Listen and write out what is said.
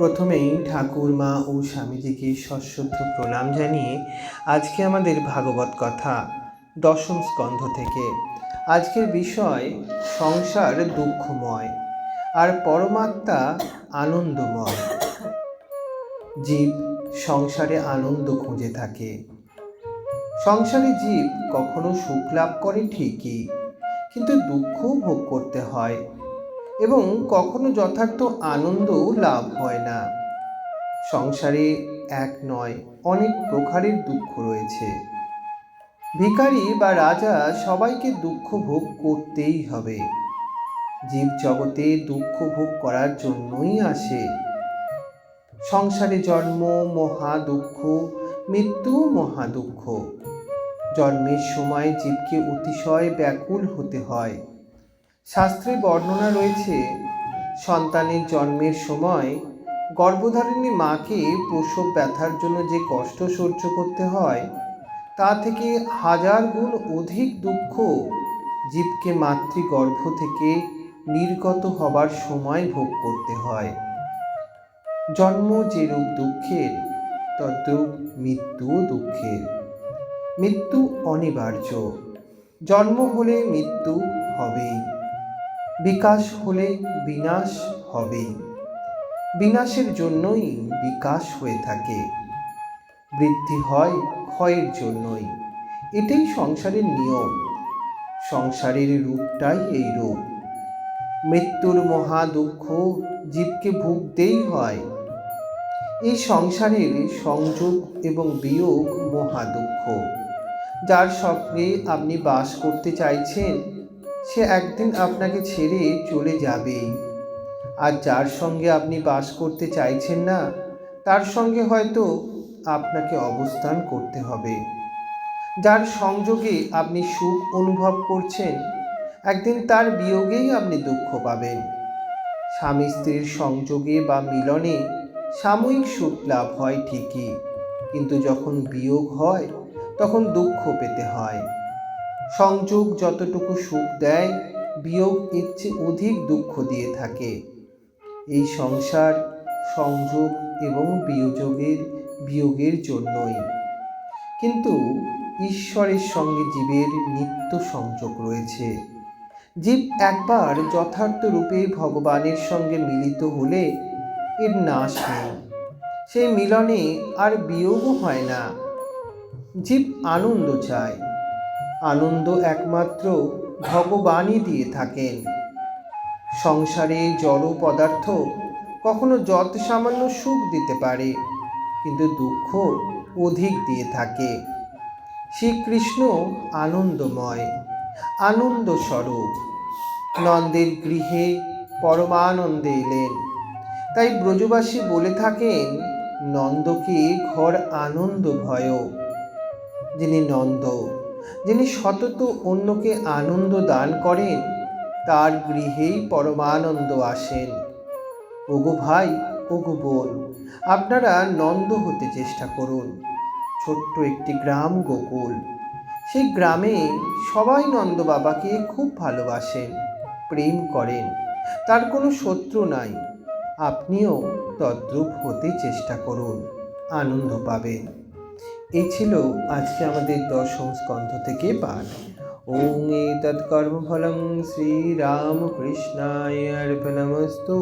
প্রথমেই ঠাকুর, মা ও স্বামীজিকে সশ্রদ্ধ প্রণাম জানিয়ে আজকে আমাদের ভাগবত কথা দশম স্কন্ধ থেকে। আজকের বিষয় সংসার দুঃখময় আর পরমাত্মা আনন্দময়। জীব সংসারে আনন্দ খুঁজে থাকে। সংসারে জীব কখনো সুখ লাভ করে ঠিকই, কিন্তু দুঃখও ভোগ করতে হয়। এবং কখনো যথার্থ আনন্দও লাভ হয় না। সংসারে এক নয়, অনেক প্রকারের দুঃখ রয়েছে। ভিখারি বা রাজা সবাইকে দুঃখ ভোগ করতেই হবে। জীব জগতে দুঃখ ভোগ করার জন্যই আসে। সংসারে জন্ম মহা দুঃখ, মৃত্যু মহা দুঃখ। জন্মের সময় জীবকে অতিশয় ব্যাকুল হতে হয়। শাস্ত্রে বর্ণনা রয়েছে, সন্তানের জন্মের সময় গর্ভধারিণী মাকে প্রসব ব্যথার জন্য যে কষ্ট সহ্য করতে হয়, তা থেকে হাজার গুণ অধিক দুঃখ জীবকে মাতৃগর্ভ থেকে নির্গত হবার সময় ভোগ করতে হয়। জন্ম যেরূপ দুঃখের, তদ্রূপ মৃত্যুও দুঃখের। মৃত্যু অনিবার্য। জন্ম হলে মৃত্যু হবেই। বিকাশ হলে বিনাশ হবেই বিনাশের জন্যই বিকাশ হয়ে থাকে। বৃদ্ধি হয় ক্ষয়ের জন্যই। এটাই সংসারের নিয়ম। সংসারের রূপটাই এই রূপ। মৃত্যুর মহা দুঃখ জীবকে ভুগতেই হয়। এই সংসারের সংযোগ এবং বিয়োগ মহা দুঃখ। যার স্বপ্নে আপনি বাস করতে চাইছেন সে একদিন আপনাকে ছেড়ে চলে যাবেই আর যার সঙ্গে আপনি বাস করতে চাইছেন না, তার সঙ্গে হয়তো আপনাকে অবস্থান করতে হবে। যার সংযোগে আপনি সুখ অনুভব করছেন, একদিন তার বিয়োগেই আপনি দুঃখ পাবেন। স্বামী স্ত্রীর সংযোগে বা মিলনে সাময়িক সুখ লাভ হয় ঠিকই, কিন্তু যখন বিয়োগ হয়, তখন দুঃখ পেতে হয়। সংযোগ যতটুকু সুখ দেয়, বিয়োগ এর চেয়ে অধিক দুঃখ দিয়ে থাকে। এই সংসার সংযোগ এবং বিয়োজকের বিয়োগের জন্যই। কিন্তু ঈশ্বরের সঙ্গে জীবের নিত্য সংযোগ রয়েছে। জীব একবার যথার্থ রূপে ভগবানের সঙ্গে মিলিত হলে এর নাশ নেই। সেই মিলনে আর বিয়োগও হয় না। জীব আনন্দ চায়। আনন্দ একমাত্র ভগবানই দিয়ে থাকেন। সংসারে জড় পদার্থ কখনো যত সামান্য সুখ দিতে পারে, কিন্তু দুঃখ অধিক দিয়ে থাকে। শ্রীকৃষ্ণ আনন্দময় আনন্দ স্বরূপ নন্দের গৃহে পরমানন্দে এলেন। তাই ব্রজবাসী বলে থাকেন, নন্দকে ঘর আনন্দ ভয় যিনি নন্দ যিনি সতত অন্যকে আনন্দ দান করেন, তার গৃহেই পরমানন্দ আসেন। ওগো ভাই, ওগো বোন, আপনারা নন্দ হতে চেষ্টা করুন। ছোট্ট একটি গ্রাম গোকুল। সেই গ্রামে সবাই নন্দ বাবাকে খুব ভালোবাসেন, প্রেম করেন। তার কোনো শত্রু নাই। আপনিও তদ্রূপ হতে চেষ্টা করুন। আনন্দ পাবেন। এই ছিল আজকে আমাদের দশম স্কন্ধ থেকে পাঠ। ওং এ তৎকর্মফলং শ্রীরামকৃষ্ণায় অর্পণমস্তু।